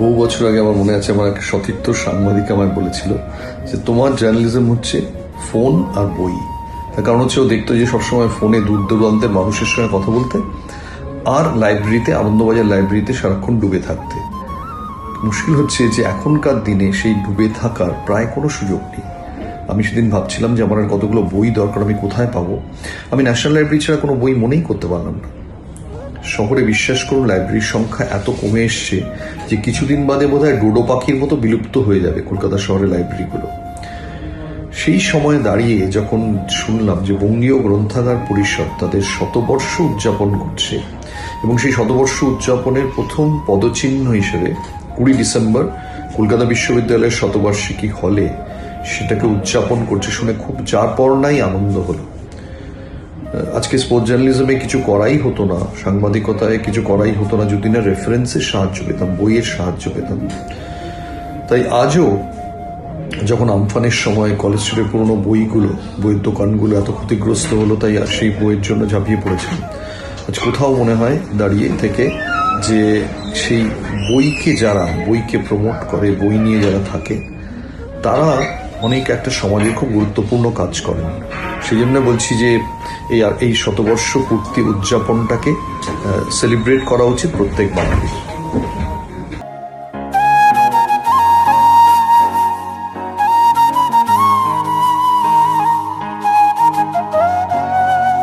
বছর আগে আমার মনে আছে, আমার এক সতীর্থ সাংবাদিক আমায় বলেছিল যে, তোমার জার্নালিজম হচ্ছে ফোন আর বই। তার কারণ হচ্ছে ও দেখতো যে, সবসময় ফোনে দূর দূরান্তের মানুষের সঙ্গে কথা বলতে আর লাইব্রেরিতে আনন্দবাজার লাইব্রেরিতে সারাক্ষণ ডুবে থাকতে। মুশকিল হচ্ছে যে, এখনকার দিনে সেই ডুবে থাকার প্রায় কোনো সুযোগ নেই। আমি সেদিন ভাবছিলাম যে, আমার কতগুলো বই দরকার, আমি কোথায় পাবো? আমি ন্যাশনাল লাইব্রেরি ছাড়া কোনো বই মনেই করতে পারলাম না। শহরে বিশ্বাস করুন লাইব্রেরির সংখ্যা এত কমে এসছে যে কিছুদিন বাদে বোধহয় ডোডো পাখির মতো বিলুপ্ত হয়ে যাবে কলকাতা শহরের লাইব্রেরিগুলো সেই সময়ে দাঁড়িয়ে যখন শুনলাম যে বঙ্গীয় গ্রন্থাগার পরিষদ তাদের শতবর্ষ উদযাপন করছে এবং সেই শতবর্ষ উদযাপনের প্রথম পদচিহ্ন হিসেবে কুড়ি ডিসেম্বর কলকাতা বিশ্ববিদ্যালয়ের শতবার্ষিকী হলে সেটাকে উদযাপন করছে শুনে খুব যার পর নাই আনন্দ হলো। আজকে স্পোর্টস জার্নালিজমে কিছু করাই হতো না, সাংবাদিকতায় কিছু করাই হতো না যদি না রেফারেন্সের সাহায্য পেতাম, বইয়ের সাহায্য পেতাম। তাই আজও যখন আমফানের সময় কলেজ স্ট্রিটের পুরোনো বইগুলো, বইয়ের দোকানগুলো এত ক্ষতিগ্রস্ত হলো, তাই আর সেই বইয়ের জন্য ঝাঁপিয়ে পড়েছিলাম। আজ কোথাও মনে হয় দাঁড়িয়ে থেকে যে সেই বইকে যারা, বইকে প্রমোট করে, বই নিয়ে যারা থাকে, তারা অনেক একটা সমাজে খুব গুরুত্বপূর্ণ কাজ করেন সেই জন্য বলছি যে এই এই শতবর্ষ পূর্তি উদযাপনটাকে সেলিব্রেট করা উচিত প্রত্যেক বাঙালির